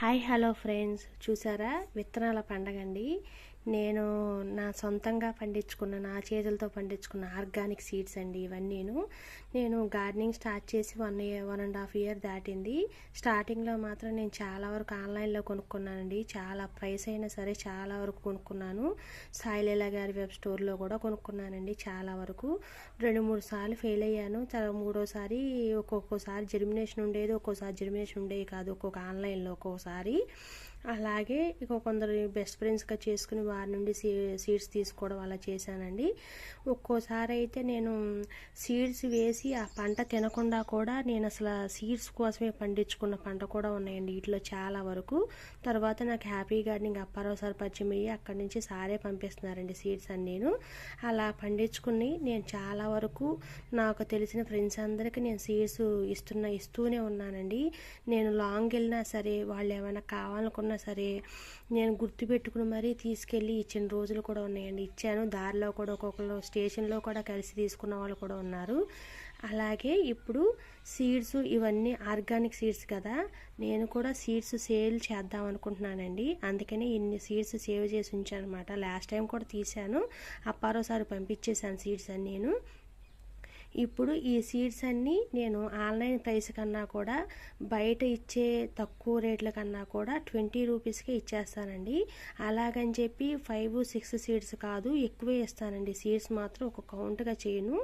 Hi hello friends చూసారా విత్తనాల పండగ అండి. నేను నా సొంతంగా పండించుకున్న నా చేతులతో పండించుకున్న ఆర్గానిక్ సీడ్స్ అండి ఇవన్నీను. నేను గార్డెనింగ్ స్టార్ట్ చేసి one year one and half year దాటింది. స్టార్టింగ్లో మాత్రం నేను చాలా వరకు ఆన్లైన్లో కొనుక్కున్నానండి. చాలా ప్రైస్ అయినా సరే చాలా వరకు కొనుక్కున్నాను. సాయిలీలా గారి వెబ్ స్టోర్లో కూడా కొనుక్కున్నానండి చాలా వరకు. రెండు మూడు సార్లు ఫెయిల్ అయ్యాను. తర్వాత మూడోసారి ఒక్కొక్కసారి జర్మినేషన్ ఉండేది ఒక్కోసారి జర్మినేషన్ ఉండేది కాదు ఒక్కొక్క ఆన్లైన్లో ఒక్కోసారి. అలాగే ఇక కొందరు బెస్ట్ ఫ్రెండ్స్గా చేసుకుని వారి నుండి సీ సీడ్స్ తీసుకోవడం అలా చేశానండి. ఒక్కోసారి అయితే నేను సీడ్స్ వేసి ఆ పంట తినకుండా కూడా నేను అసలు సీడ్స్ కోసమే పండించుకున్న పంట కూడా ఉన్నాయండి వీటిలో చాలా వరకు. తర్వాత నాకు హ్యాపీ గార్డెనింగ్ అప్పారావు సార్ అయ్యి అక్కడి నుంచి సారే పంపిస్తున్నారండి సీడ్స్ అని నేను. అలా పండించుకుని నేను చాలా వరకు నాకు తెలిసిన ఫ్రెండ్స్ అందరికీ నేను సీడ్స్ ఇస్తున్నా ఇస్తూనే ఉన్నానండి. నేను లాంగ్ వెళ్ళినా సరే వాళ్ళు ఏమైనా కావాలనుకున్నా సరే నేను గుర్తుపెట్టుకుని మరీ తీసుకెళ్ళి ఇచ్చిన రోజులు కూడా ఉన్నాయండి. ఇచ్చాను. దారిలో కూడా ఒక్కొక్కరు స్టేషన్లో కూడా కలిసి తీసుకున్న వాళ్ళు కూడా ఉన్నారు. అలాగే ఇప్పుడు సీడ్స్ ఇవన్నీ ఆర్గానిక్ సీడ్స్ కదా. నేను కూడా సీడ్స్ సేల్ చేద్దాం అనుకుంటున్నానండి. అందుకనే ఇన్ని సీడ్స్ సేవ్ చేసి ఉంచాను అనమాట లాస్ట్ టైం కూడా తీశాను. అప్పారోసారి పంపించేశాను సీడ్స్ అని నేను. ఇప్పుడు ఈ సీడ్స్ అన్నీ నేను ఆన్లైన్ ప్రైస్ కన్నా కూడా బయట ఇచ్చే తక్కువ రేట్ల కన్నా కూడా ట్వంటీ రూపీస్కే ఇచ్చేస్తానండి. అలాగని చెప్పి ఫైవ్ సిక్స్ సీడ్స్ కాదు ఎక్కువే ఇస్తానండి. సీడ్స్ మాత్రం ఒక కౌంట్గా చేయను.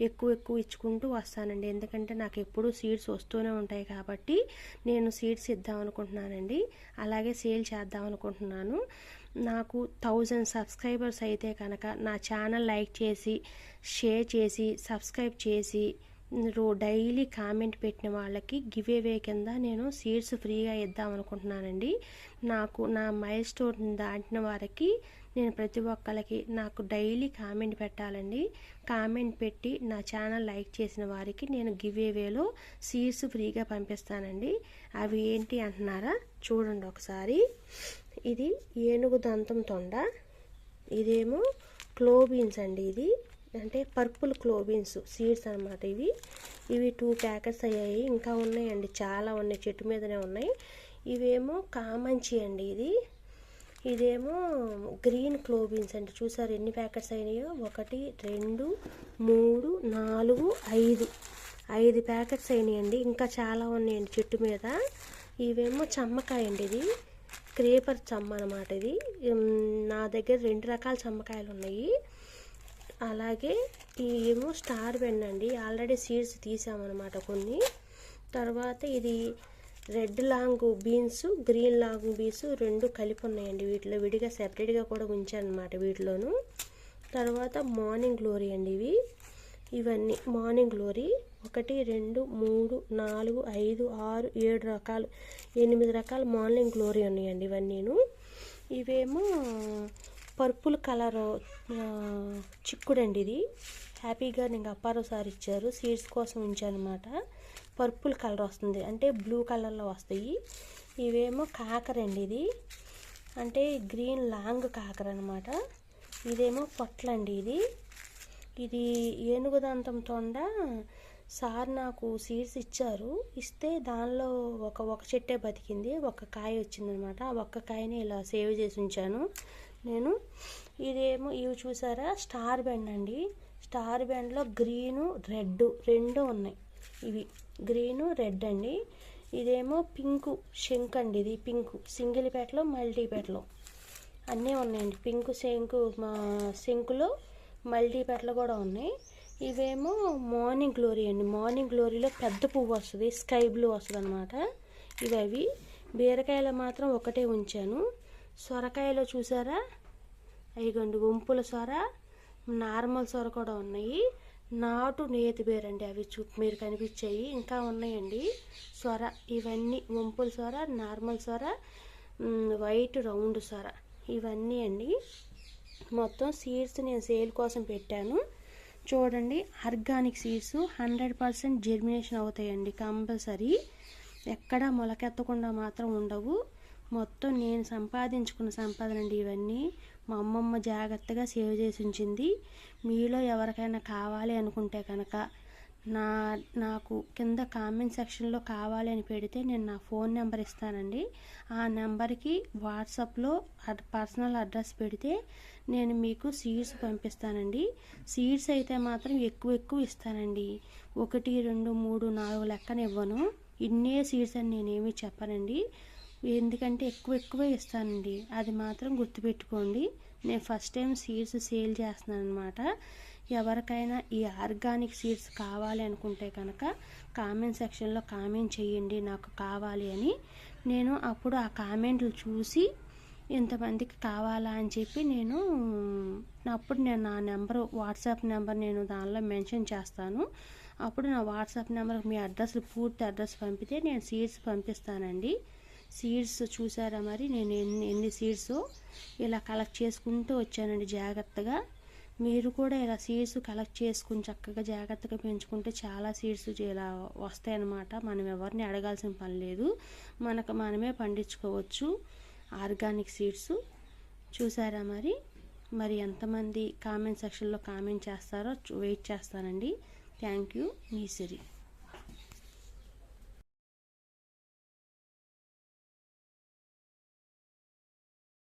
ఎక్కువ ఎక్కువ ఇచ్చుకుంటూ వస్తానండి. ఎందుకంటే నాకు ఎప్పుడూ సీడ్స్ వస్తూనే ఉంటాయి కాబట్టి నేను సీడ్స్ ఇద్దాం అనుకుంటున్నానండి అలాగే సేల్ చేద్దాం అనుకుంటున్నాను నాకు థౌజండ్ సబ్స్క్రైబర్స్ అయితే కనుక నా ఛానల్ లైక్ చేసి షేర్ చేసి సబ్స్క్రైబ్ చేసి రో డైలీ కామెంట్ పెట్టిన వాళ్ళకి గివ్ అవే కింద నేను సీడ్స్ ఫ్రీగా ఇద్దాం అనుకుంటున్నానండి. నాకు నా మైల్ స్టోన్ దాటిన వారికి నేను ప్రతి ఒక్కరికి నాకు డైలీ కామెంట్ పెట్టాలండి. కామెంట్ పెట్టి నా ఛానల్ లైక్ చేసిన వారికి నేను గివ్ అవేలో సీడ్స్ ఫ్రీగా పంపిస్తానండి. అవి ఏంటి అంటున్నారా? చూడండి ఒకసారి. ఇది ఏనుగు దంతం తొండ. ఇదేమో క్లోబీన్స్ అండి ఇది. అంటే పర్పుల్ క్లోబీన్స్ సీడ్స్ అనమాట ఇవి. ఇవి టూ ప్యాకెట్స్ అయ్యాయి. ఇంకా ఉన్నాయండి. చాలా ఉన్నాయి. చెట్టు మీదనే ఉన్నాయి. ఇవేమో కామంచి అండి ఇది. ఇదేమో గ్రీన్ క్లోబీన్స్ అండి. చూసారు ఎన్ని ప్యాకెట్స్ అయినాయో? ఒకటి రెండు మూడు నాలుగు ఐదు. ఐదు ప్యాకెట్స్ అయినాయండి. ఇంకా చాలా ఉన్నాయండి చెట్టు మీద. ఇవేమో చమ్మకాయ అండి ఇది. క్రేపర్ చమ్మ అనమాట ఇది. నా దగ్గర రెండు రకాల చమ్మకాయలు ఉన్నాయి. అలాగే ఏమో స్టార్ బెండ్ అండి. ఆల్రెడీ సీడ్స్ తీసామన్నమాట కొన్ని. తర్వాత ఇది red long beans green long beans రెండు కలిపి ఉన్నాయండి వీటిలో. విడిగా సెపరేట్గా కూడా ఉంచాను అనమాట వీటిలోను. తర్వాత మార్నింగ్ గ్లోరీ అండి ఇవి. ఇవన్నీ మార్నింగ్ గ్లోరీ. ఒకటి రెండు మూడు నాలుగు ఐదు ఆరు ఏడు రకాలు. ఎనిమిది రకాల మార్నింగ్ గ్లోరీ ఉన్నాయండి ఇవన్నీను. ఇవేమో పర్పుల్ కలర్ చిక్కుడండి ఇది. హ్యాపీగా నేను అప్పారోసారి ఇచ్చారు. సీడ్స్ కోసం ఉంచానమాట పర్పుల్ కలర్ వస్తుంది. అంటే బ్లూ కలర్లో వస్తాయి. ఇవేమో కాకర అండి ఇది. అంటే గ్రీన్ లాంగ్ కాకర అనమాట ఇదేమో పొట్లండి ఇది. ఇది ఏనుగు దంతం తొండ. సార్ నాకు సీడ్స్ ఇచ్చారు. ఇస్తే దానిలో ఒక ఒక చెట్టే బతికింది. ఒక కాయ వచ్చిందనమాట. ఆ ఒక్క కాయని ఇలా సేవ్ చేసి ఉంచాను. నేను ఇదేమో ఇవి చూసారా? స్టార్ బెండ్ అండి. స్టార్ బెండ్లో గ్రీను రెడ్ రెండు ఉన్నాయి. ఇవి గ్రీను రెడ్ అండి. ఇదేమో పింకు షింక్ అండి ఇది పింకు. సింగిల్ పేటలో మల్టీపేటలో అన్నీ ఉన్నాయండి. పింకు శంకు మా సింకులో మల్టీపేటలో కూడా ఉన్నాయి. ఇవేమో మార్నింగ్ గ్లోరీ అండి. మార్నింగ్ గ్లోరీలో పెద్ద పువ్వు వస్తుంది. స్కై బ్లూ వస్తుంది అనమాట ఇవి అవి బీరకాయలు మాత్రం ఒకటే ఉంచాను. సొరకాయలో చూసారా? అయిగండి వంపుల సొర నార్మల్ సొర కూడా ఉన్నాయి. నాటు నేతి బేరండి అవి చూ మీరు కనిపించాయి. ఇంకా ఉన్నాయండి. సొర ఇవన్నీ వంపుల సొర నార్మల్ సొర వైట్ రౌండ్ సొర. ఇవన్నీ అండి. మొత్తం సీడ్స్ నేను సేల్ కోసం పెట్టాను. చూడండి organic seeds hundred percent germination అవుతాయండి కంపల్సరీ. ఎక్కడా మొలకెత్తకుండా మాత్రం ఉండవు. మొత్తం నేను సంపాదించుకున్న సంపాదన అండి ఇవన్నీ. మా అమ్మమ్మ జాగ్రత్తగా సేవ్ చేసి ఉంచింది. మీలో ఎవరికైనా కావాలి అనుకుంటే కనుక నా నాకు కింద కామెంట్ సెక్షన్లో కావాలి అని పెడితే నేను నా ఫోన్ నెంబర్ ఇస్తానండి. ఆ నెంబర్కి వాట్సాప్లో అడ్- పర్సనల్ అడ్రస్ పెడితే నేను మీకు సీడ్స్ పంపిస్తానండి. సీడ్స్ అయితే మాత్రం ఎక్కువ ఎక్కువ ఇస్తానండి. ఒకటి రెండు మూడు నాలుగు లెక్కన ఇవ్వను. ఇన్నే సీడ్స్ అని నేనేమి చెప్పనండి. ఎందుకంటే ఎక్కువ ఎక్కువే ఇస్తానండి. అది మాత్రం గుర్తుపెట్టుకోండి. నేను ఫస్ట్ టైం సీడ్స్ సేల్ చేస్తున్నాను అనమాట ఎవరికైనా ఈ ఆర్గానిక్ సీడ్స్ కావాలి అనుకుంటే కనుక కామెంట్ సెక్షన్లో కామెంట్ చేయండి. నాకు కావాలి అని. నేను అప్పుడు ఆ కామెంట్లు చూసి ఇంతమందికి కావాలా అని చెప్పి నేను అప్పుడు నేను నా నెంబర్ వాట్సాప్ నెంబర్ నేను దానిలో మెన్షన్ చేస్తాను. అప్పుడు నా వాట్సాప్ నెంబర్ మీ అడ్రస్ పూర్తి అడ్రస్ పంపితే నేను సీడ్స్ పంపిస్తానండి. సీడ్స్ చూసారా మరి? నేను ఎన్ని ఎన్ని సీడ్స్ ఇలా కలెక్ట్ చేసుకుంటూ వచ్చానండి జాగ్రత్తగా. మీరు కూడా ఇలా సీడ్స్ కలెక్ట్ చేసుకుని చక్కగా జాగ్రత్తగా పెంచుకుంటే చాలా సీడ్స్ ఇలా వస్తాయన్నమాట. మనం ఎవరిని అడగాల్సిన పని లేదు. మనకు మనమే పండించుకోవచ్చు. ఆర్గానిక్ సీడ్స్ చూసారా మరి? మరి ఎంతమంది కామెంట్ సెక్షన్లో కామెంట్ చేస్తారో చూ- వెయిట్ చేస్తానండి. Thank you. Me Siri.